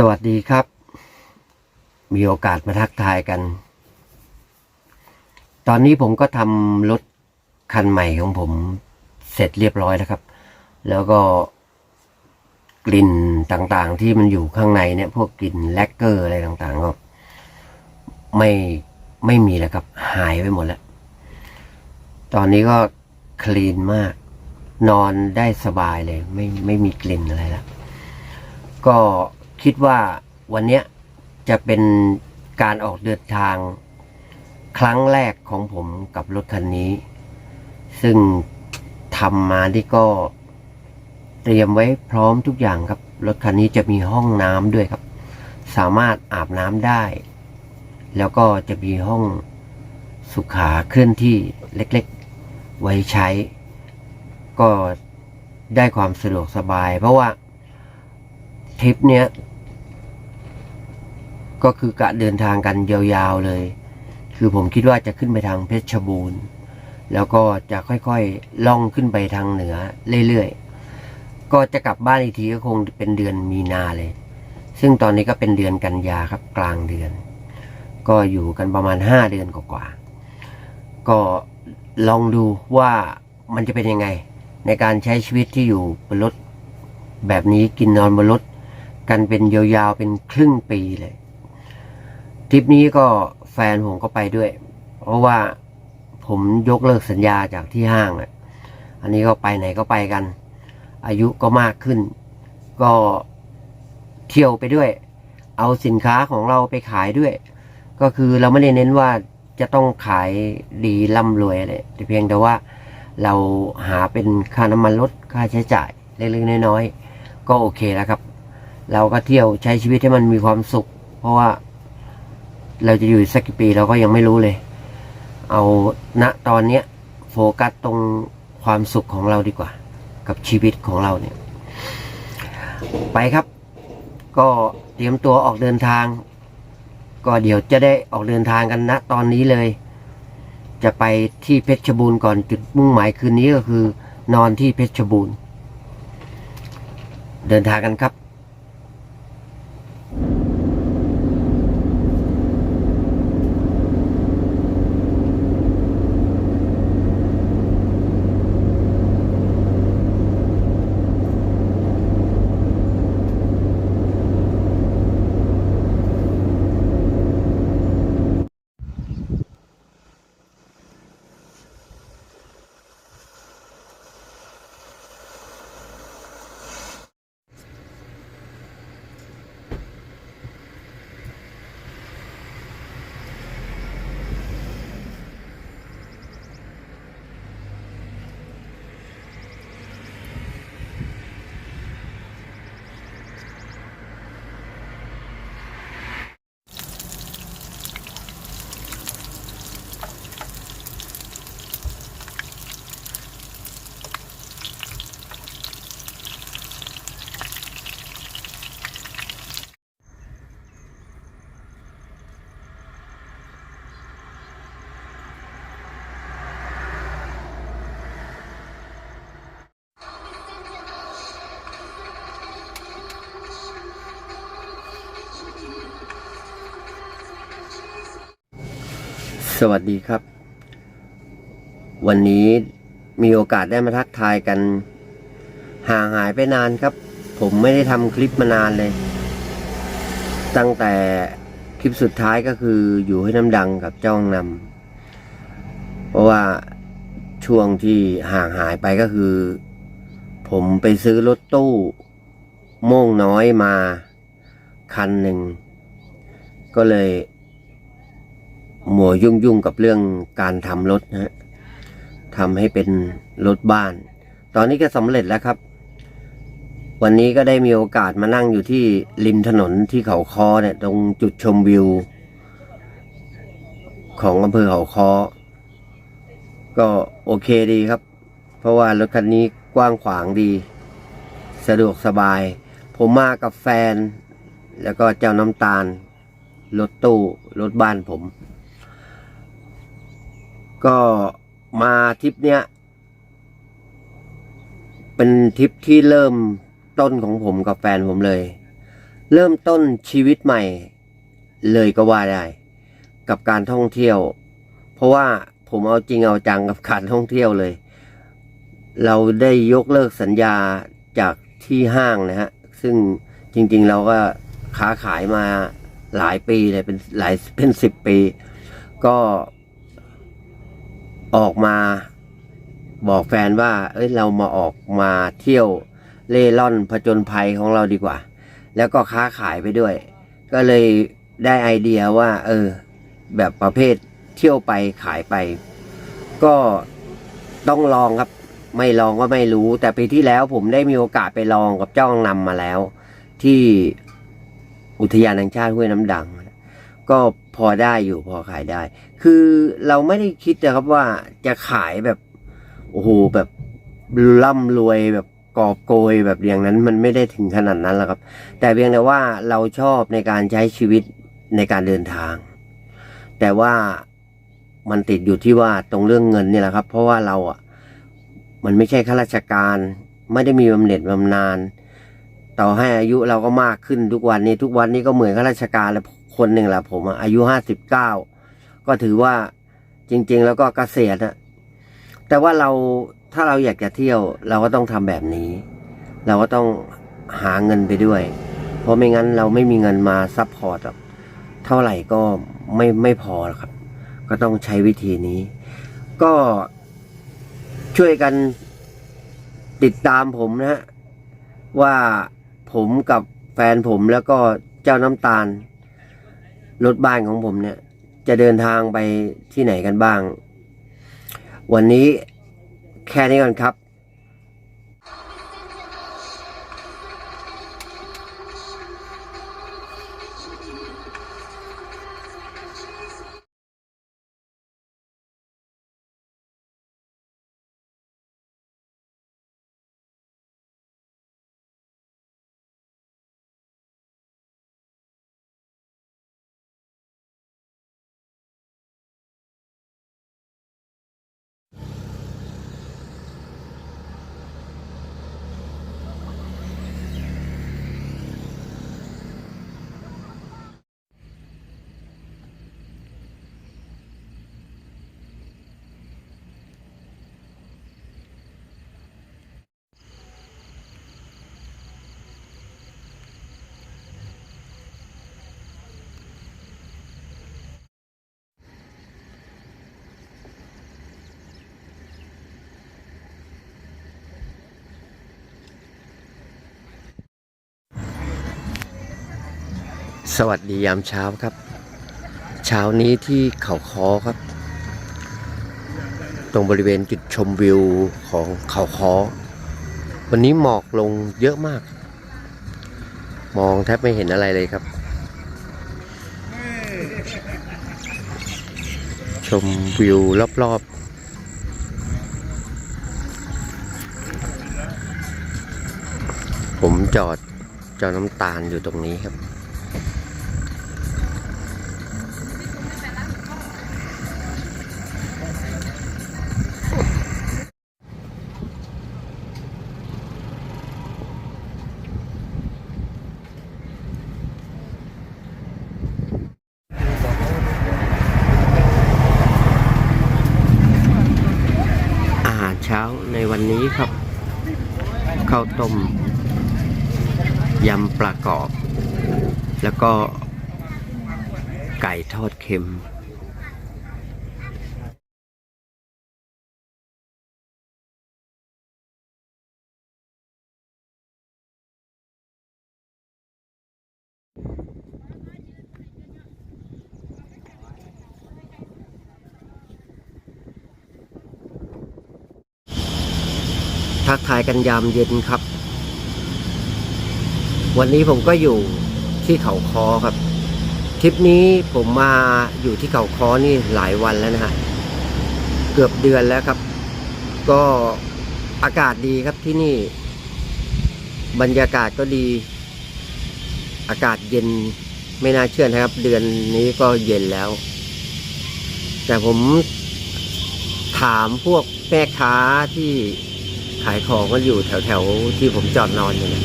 สวัสดีครับ มีโอกาสมาทักทายกัน ตอนนี้ผมก็ทำรถคันใหม่ของผมเสร็จเรียบร้อยแล้วครับ แล้วก็กลิ่นต่างๆ ที่มันอยู่ข้างในเนี่ย พวกกลิ่นแลกเกอร์อะไรต่างๆ ก็ไม่ไม่มีแล้วครับ หายไปหมดแล้ว ตอนนี้ก็คลีนมาก นอนได้สบายเลย ไม่ไม่มีกลิ่นอะไรแล้วก็ คิดว่าวันเนี้ยจะเป็นการออกเดินทางครั้งแรกของผมกับรถคันนี้ ซึ่งทำมาที่ก็เตรียมไว้พร้อมทุกอย่างครับ รถคันนี้จะมีห้องน้ำด้วยครับ สามารถอาบน้ำได้ แล้วก็จะมีห้องสุขาเคลื่อนที่เล็กๆ ไว้ใช้ ก็ได้ความสะดวกสบาย เพราะว่าทริปเนี้ย ก็คือกะเดินทางกันยาวๆเลย คือผมคิดว่าจะขึ้นไปทางเพชรบูรณ์ แล้วก็จะค่อยๆล่องขึ้นไปทางเหนือเรื่อยๆ ก็จะกลับบ้านอีกทีก็คงเป็นเดือนมีนาเลย ซึ่งตอนนี้ก็เป็นเดือนกันยาครับกลางเดือน ก็อยู่กันประมาณห้าเดือนกว่าๆ ก็ลองดูว่ามันจะเป็นยังไง ในการใช้ชีวิตที่อยู่บนรถแบบนี้กินนอนบนรถกันเป็นยาวๆเป็นครึ่งปีเลย ทริปนี้ก็แฟนผมก็ไปด้วย เพราะว่าผมยกเลิกสัญญาจากที่ห้างอะ อันนี้ก็ไปไหนก็ไปกัน อายุก็มากขึ้น ก็เที่ยวไปด้วย เอาสินค้าของเราไปขายด้วย ก็คือเราไม่ได้เน้นว่าจะต้องขายดีร่ำรวยอะไรแต่เพียงแต่ว่าเราหาเป็นค่าน้ำมันลดค่าใช้จ่ายเล็กๆน้อยๆก็โอเคแล้วครับ เราก็เที่ยวใช้ชีวิตให้มันมีความสุข เพราะว่า เราจะอยู่สักกี่ปีเราก็ยังไม่รู้เลย เอาณตอนเนี้ยโฟกัสตรงความสุขของเราดีกว่า กับชีวิตของเราเนี่ย ไปครับ ก็เตรียมตัวออกเดินทาง ก็เดี๋ยวจะได้ออกเดินทางกันณตอนนี้เลย จะไปที่เพชรบูรณ์ก่อนจุดมุ่งหมายคืนนี้ก็คือ นอนที่เพชรบูรณ์เดินทางกันครับ สวัสดีครับ วันนี้มีโอกาสได้มาทักทายกัน ห่างหายไปนานครับ ผมไม่ได้ทำคลิปมานานเลย ตั้งแต่คลิปสุดท้ายก็คืออยู่ให้น้ำดังกับเจ้าองนำเพราะว่าช่วงที่ห่างหายไปก็คือ ผมไปซื้อรถตู้ โม่งน้อยมาคันหนึ่ง ก็เลย มัวยุ่งยุ่งๆกับเรื่องการทำรถนะฮะทำให้เป็นรถบ้าน ตอนนี้ก็สำเร็จแล้วครับ วันนี้ก็ได้มีโอกาสมานั่งอยู่ที่ริมถนนที่เขาคอเนี่ย ตรงจุดชมวิว ของอำเภอเขาคอ ก็โอเคดีครับ เพราะว่ารถคันนี้กว้างขวางดี สะดวกสบาย ผมมากับแฟน แล้วก็เจ้าน้ำตาล รถตู้ รถบ้านผม ก็มาทริปเนี้ย เป็นทริปที่เริ่มต้นของผมกับแฟนผมเลย เริ่มต้นชีวิตใหม่ เลยก็ว่าได้ กับการท่องเที่ยว เพราะว่าผมเอาจริงเอาจังกับการท่องเที่ยวเลย เราได้ยกเลิกสัญญาจากที่ห้างนะฮะ ซึ่งจริง ๆ เราก็ค้าขายมาหลายปีเลยเป็นหลายเป็นสิบปี ก็ ออกมาบอกแฟนว่า เอ้ยเรามาออกมาเที่ยวเล่ร่อนผจญภัยของเราดีกว่า แล้วก็ค้าขายไปด้วย ก็เลยได้ไอเดียว่า เออ แบบประเภทเที่ยวไปขายไป ก็ต้องลองครับ ไม่ลองก็ไม่รู้ แต่ปีที่แล้วผมได้มีโอกาสไปลองกับเจ้าองนำมาแล้ว ที่อุทยานแห่งชาติห้วยน้ำดัง ก็ พอได้อยู่พอขายได้ คือเราไม่ได้คิดนะครับว่าจะขายแบบโอ้โหแบบร่ำรวยแบบกอบโกยแบบอย่างนั้นมันไม่ได้ถึงขนาดนั้นหรอกครับ แต่เพียงแต่ว่าเราชอบในการใช้ชีวิตในการเดินทาง แต่ว่ามันติดอยู่ที่ว่าตรงเรื่องเงินนี่แหละครับ เพราะว่าเราอะมันไม่ใช่ข้าราชการ ไม่ได้มีบำเหน็จบำนาญต่อให้อายุเราก็มากขึ้นทุกวันนี้ ทุกวันนี้ก็เหมือนข้าราชการแล้ว คนหนึ่งแหละผมอายุห้าสิบเก้าก็ถือว่าจริง ๆ แล้วก็เกษียณอะแต่ว่าเราถ้าเราอยากจะเที่ยว เราก็ต้องทำแบบนี้ เราก็ต้องหาเงินไปด้วย เพราะไม่งั้นเราไม่มีเงินมาซัพพอร์ตเท่าไหร่ก็ไม่ไม่พอครับ ก็ต้องใช้วิธีนี้ ก็ช่วยกันติดตามผมนะฮะว่าผมกับแฟนผมแล้วก็เจ้าน้ำตาล รถบ้านของผมเนี่ย จะเดินทางไปที่ไหนกันบ้าง วันนี้แค่นี้ก่อนครับ สวัสดียามเช้าครับ เช้านี้ที่เขาคอครับ ตรงบริเวณจุดชมวิวของเขาคอวันนี้หมอกลงเยอะมาก มองแทบไม่เห็นอะไรเลยครับ ชมวิวรอบๆผมจอดจอน้ำตาลอยู่ตรงนี้ครับ ข้าวต้มยำปลากรอบ แล้วก็ไก่ทอดเค็ม ทักทายกันยามเย็นครับ วันนี้ผมก็อยู่ที่เขาคอครับทริปนี้ผมมาอยู่ที่เขาคอนี่หลายวันแล้วนะฮะ เกือบเดือนแล้วครับ ก็อากาศดีครับที่นี่ บรรยากาศก็ดี อากาศเย็นไม่น่าเชื่อนะครับ เดือนนี้ก็เย็นแล้ว แต่ผมถามพวกแม่ค้าที่ ขายของกันอยู่แถวๆที่ผมจอดนอนอยู่เนี่ย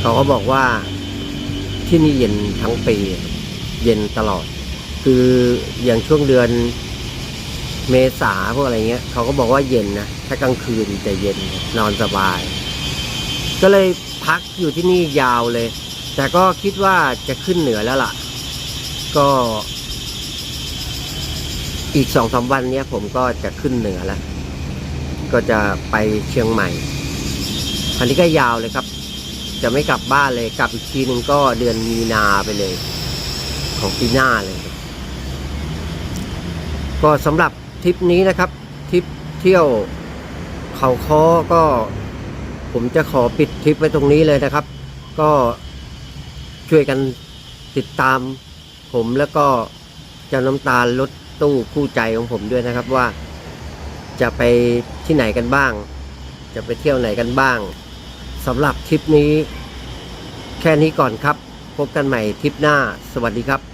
เขาก็บอกว่าทที่นี่เย็นทั้งปีเย็นตลอด คืออย่างช่วงเดือนเมษาพวกอะไรเงี้ยเขาก็บอกว่าเย็นนะถ้ากลางคืนจะเย็นนอนสบาย ก็เลยพักอยู่ที่นี่ยาวเลย แต่ก็คิดว่าจะขึ้นเหนือแล้วล่ะ ก็ อีกสองสามวันเนี้ยผมก็จะขึ้นเหนือแล้ว ก็จะไปเชียงใหม่อันนี้ก็ยาวเลยครับ จะไม่กลับบ้านเลย กลับอีกทีหนึ่งก็เดือนมีนาไปเลย ของปีหน้าเลย ก็สำหรับทริปนี้นะครับ ทริปเที่ยวเขาค้อก็ ผมจะขอปิดทริปไว้ตรงนี้เลยนะครับ ก็ช่วยกันติดตามผมแล้วก็เจ้าน้ำตาลรถตู้คู่ใจของผมด้วยนะครับว่าจะไป ที่ไหนกันบ้าง จะไปเที่ยวไหนกันบ้างสำหรับทริปนี้ แค่นี้ก่อนครับ พบกันใหม่ทริปหน้า สวัสดีครับ